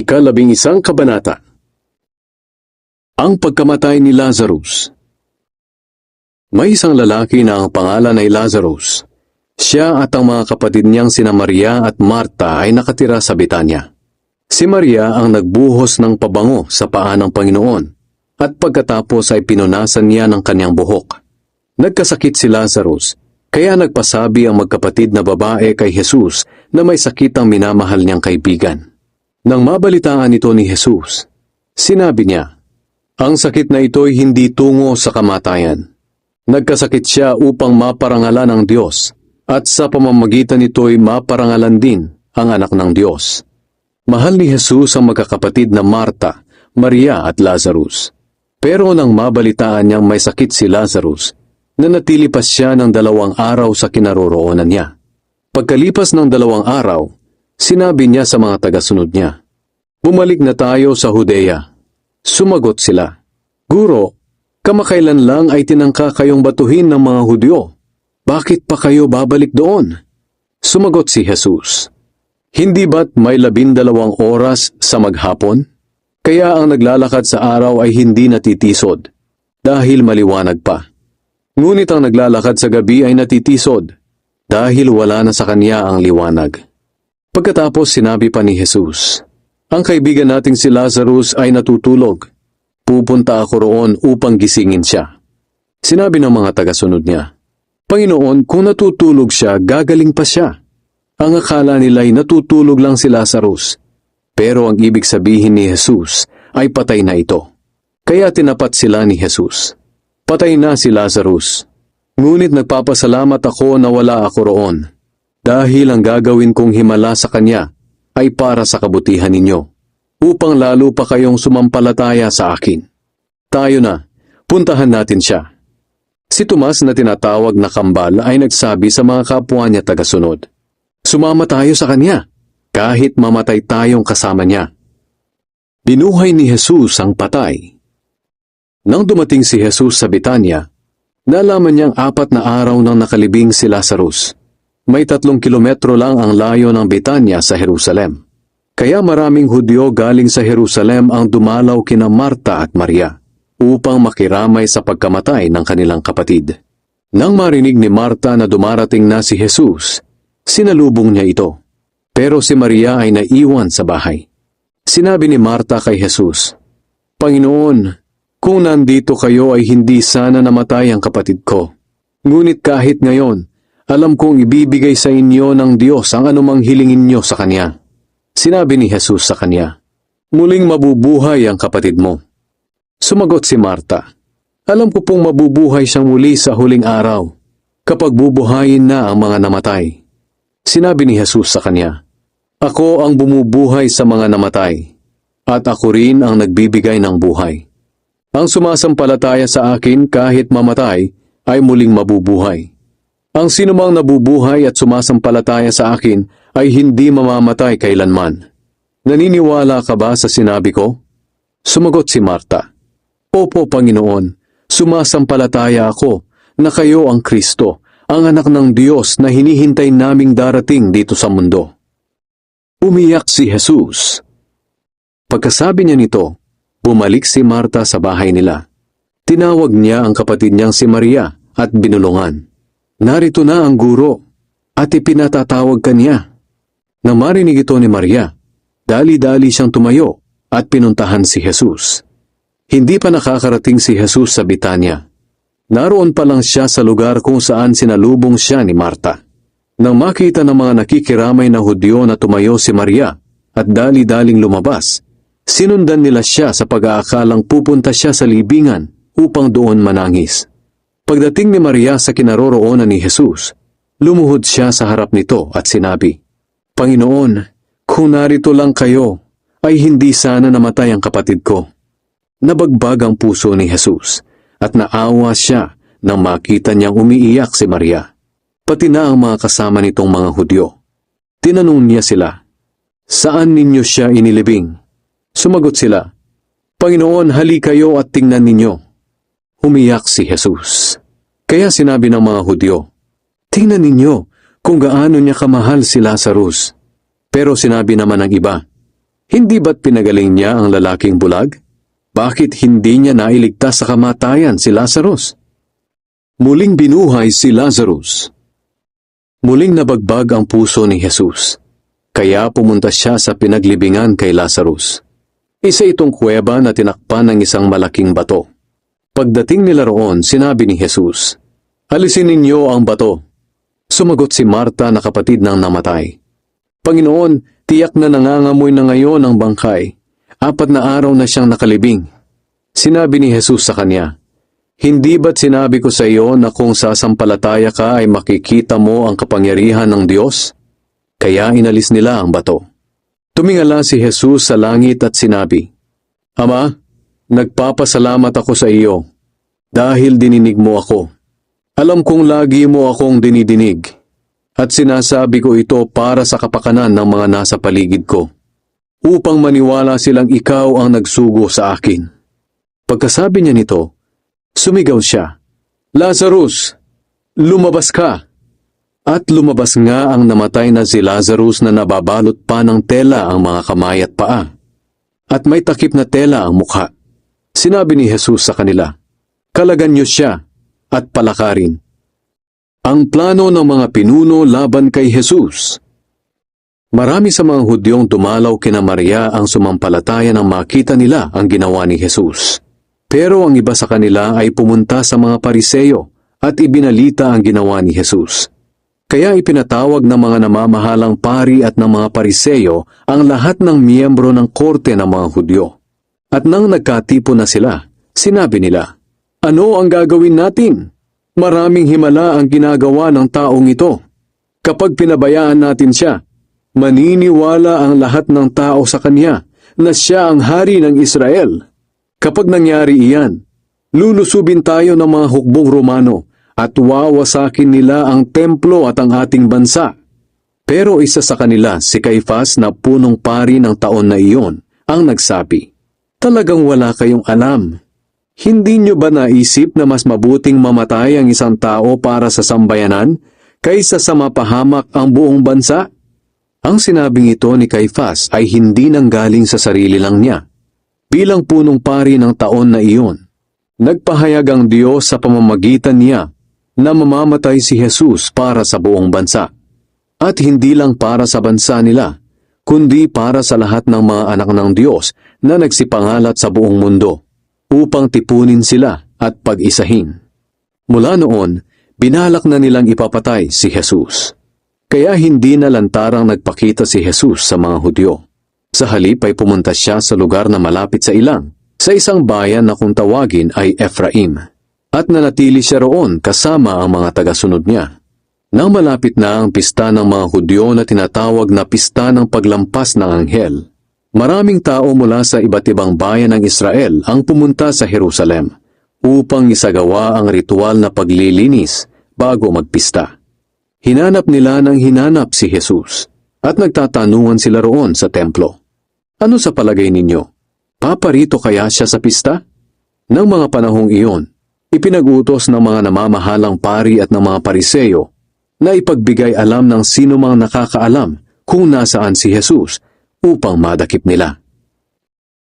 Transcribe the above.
Ikalabing isang kabanata. Ang pagkamatay ni Lazarus. May isang lalaki na ang pangalan ay Lazarus. Siya at ang mga kapatid niyang sina Maria at Marta ay nakatira sa Betanya. Si Maria ang nagbuhos ng pabango sa paa ng Panginoon at pagkatapos ay pinunasan niya ng kanyang buhok. Nagkasakit si Lazarus, kaya nagpasabi ang magkapatid na babae kay Jesus na may sakit ang minamahal niyang kaibigan. Nang mabalitaan ito ni Jesus, sinabi niya, Ang sakit na ito'y hindi tungo sa kamatayan. Nagkasakit siya upang maparangalan ng Diyos at sa pamamagitan nito'y maparangalan din ang anak ng Diyos. Mahal ni Jesus ang magkakapatid na Marta, Maria at Lazarus. Pero nang mabalitaan niyang may sakit si Lazarus, nanatili pa siya ng dalawang araw sa kinaroroonan niya. Pagkalipas ng dalawang araw, sinabi niya sa mga tagasunod niya, Bumalik na tayo sa Hudeya. Sumagot sila, Guro, kamakailan lang ay tinangka kayong batuhin ng mga Hudyo. Bakit pa kayo babalik doon? Sumagot si Jesus, Hindi ba't may labindalawang oras sa maghapon? Kaya ang naglalakad sa araw ay hindi natitisod, dahil maliwanag pa. Ngunit ang naglalakad sa gabi ay natitisod, dahil wala na sa kanya ang liwanag. Pagkatapos sinabi pa ni Jesus, Ang kaibigan nating si Lazarus ay natutulog. Pupunta ako roon upang gisingin siya. Sinabi ng mga tagasunod niya, Panginoon, kung natutulog siya, gagaling pa siya. Ang akala nila ay natutulog lang si Lazarus. Pero ang ibig sabihin ni Jesus ay patay na ito. Kaya tinapat sila ni Jesus. Patay na si Lazarus. Ngunit nagpapasalamat ako na wala ako roon. Dahil ang gagawin kong himala sa kanya ay para sa kabutihan ninyo. Upang lalo pa kayong sumampalataya sa akin. Tayo na, puntahan natin siya. Si Tomas na tinatawag na kambal ay nagsabi sa mga kapwa niya tagasunod. Sumama tayo sa kanya, kahit mamatay tayong kasama niya. Binuhay ni Jesus ang patay. Nang dumating si Jesus sa Bitanya, nalaman niyang apat na araw nang nakalibing si Lazarus. May tatlong kilometro lang ang layo ng Bitanya sa Jerusalem. Kaya maraming Hudyo galing sa Jerusalem ang dumalaw kina Marta at Maria upang makiramay sa pagkamatay ng kanilang kapatid. Nang marinig ni Marta na dumarating na si Jesus, sinalubong niya ito. Pero si Maria ay naiwan sa bahay. Sinabi ni Marta kay Jesus, Panginoon, kung nandito kayo ay hindi sana namatay ang kapatid ko. Ngunit kahit ngayon, alam kong ibibigay sa inyo ng Diyos ang anumang hilingin niyo sa Kanya. Sinabi ni Jesus sa kanya, Muling mabubuhay ang kapatid mo. Sumagot si Marta, Alam ko pong mabubuhay siyang muli sa huling araw, kapag bubuhayin na ang mga namatay. Sinabi ni Jesus sa kanya, Ako ang bumubuhay sa mga namatay, at ako rin ang nagbibigay ng buhay. Ang sumasampalataya sa akin kahit mamatay ay muling mabubuhay. Ang sinumang nabubuhay at sumasampalataya sa akin ay hindi mamamatay kailanman. Naniniwala ka ba sa sinabi ko? Sumagot si Marta, Opo, Panginoon, sumasampalataya ako na kayo ang Kristo, ang anak ng Diyos na hinihintay naming darating dito sa mundo. Umiyak si Jesus. Pagkasabi niya nito, bumalik si Marta sa bahay nila. Tinawag niya ang kapatid niyang si Maria at binulungan. Narito na ang guro at ipinatatawag kanya. Nang marinig ito ni Maria, dali-dali siyang tumayo at pinuntahan si Jesus. Hindi pa nakakarating si Jesus sa Bitanya. Naroon pa lang siya sa lugar kung saan sinalubong siya ni Marta. Nang makita ng mga nakikiramay na Hudyo na tumayo si Maria at dali-daling lumabas, sinundan nila siya sa pag-aakalang pupunta siya sa libingan upang doon manangis. Pagdating ni Maria sa kinaroroonan ni Jesus, lumuhod siya sa harap nito at sinabi, Panginoon, kung narito lang kayo, ay hindi sana namatay ang kapatid ko. Nabagbag ang puso ni Jesus at naawa siya nang makita niyang umiiyak si Maria, pati na ang mga kasama nitong mga Hudyo. Tinanong niya sila, Saan ninyo siya inilibing? Sumagot sila, Panginoon, hali kayo at tingnan ninyo. Umiyak si Jesus. Kaya sinabi ng mga Hudyo, Tingnan ninyo kung gaano niya kamahal si Lazarus. Pero sinabi naman ng iba, Hindi ba't pinagaling niya ang lalaking bulag? Bakit hindi niya nailigtas sa kamatayan si Lazarus? Muling binuhay si Lazarus. Muling nabagbag ang puso ni Jesus. Kaya pumunta siya sa pinaglibingan kay Lazarus. Isa itong kuweba na tinakpan ng isang malaking bato. Pagdating nila roon, sinabi ni Jesus, Alisin ninyo ang bato. Sumagot si Marta na kapatid ng namatay. Panginoon, tiyak na nangangamoy na ngayon ang bangkay. Apat na araw na siyang nakalibing. Sinabi ni Jesus sa kanya, Hindi ba't sinabi ko sa iyo na kung sasampalataya ka ay makikita mo ang kapangyarihan ng Diyos? Kaya inalis nila ang bato. Tumingala si Jesus sa langit at sinabi, Ama, nagpapasalamat ako sa iyo dahil dininig mo ako. Alam kong lagi mo akong dinidinig at sinasabi ko ito para sa kapakanan ng mga nasa paligid ko upang maniwala silang ikaw ang nagsugo sa akin. Pagkasabi niya nito, sumigaw siya, Lazarus, lumabas ka! At lumabas nga ang namatay na si Lazarus na nababalot pa ng tela ang mga kamay at paa. At may takip na tela ang mukha. Sinabi ni Jesus sa kanila, Kalagan niyo siya at palakarin. Ang plano ng mga pinuno laban kay Jesus. Marami sa mga Hudyong dumalaw kina Maria ang sumampalataya nang makita nila ang ginawa ni Jesus. Pero ang iba sa kanila ay pumunta sa mga pariseyo at ibinalita ang ginawa ni Jesus. Kaya ipinatawag ng mga namamahalang pari at ng mga pariseyo ang lahat ng miyembro ng korte ng mga Hudyo. At nang nagkatipo na sila, sinabi nila, Ano ang gagawin natin? Maraming himala ang ginagawa ng taong ito. Kapag pinabayaan natin siya, maniniwala ang lahat ng tao sa kanya na siya ang hari ng Israel. Kapag nangyari iyan, lulusubin tayo ng mga hukbong Romano at wawasakin nila ang templo at ang ating bansa. Pero isa sa kanila, si Caifas na punong pari ng taon na iyon, ang nagsabi, Talagang wala kayong alam. Hindi nyo ba naisip na mas mabuting mamatay ang isang tao para sa sambayanan kaysa sa mapahamak ang buong bansa? Ang sinabing ito ni Caifas ay hindi nanggaling sa sarili lang niya. Bilang punong pari ng taon na iyon, nagpahayag ang Diyos sa pamamagitan niya na mamamatay si Jesus para sa buong bansa. At hindi lang para sa bansa nila, kundi para sa lahat ng mga anak ng Diyos na nagsipangalat sa buong mundo, upang tipunin sila at pag-isahin. Mula noon, binalak na nilang ipapatay si Jesus. Kaya hindi na lantarang nagpakita si Jesus sa mga Hudyo. Sa halip ay pumunta siya sa lugar na malapit sa ilang, sa isang bayan na kung tawagin ay Ephraim at nanatili siya roon kasama ang mga tagasunod niya. Nang malapit na ang pista ng mga Hudyo na tinatawag na pista ng paglampas ng anghel, maraming tao mula sa iba't ibang bayan ng Israel ang pumunta sa Jerusalem upang isagawa ang ritual na paglilinis bago magpista. Hinanap nila ng hinanap si Jesus at nagtatanungan sila roon sa templo. Ano sa palagay ninyo? Paparito kaya siya sa pista? Nang mga panahong iyon, Ipinagutos ng mga namamahalang pari at ng mga pariseyo na ipagbigay alam ng sino mang nakakaalam kung nasaan si Jesus upang madakip nila.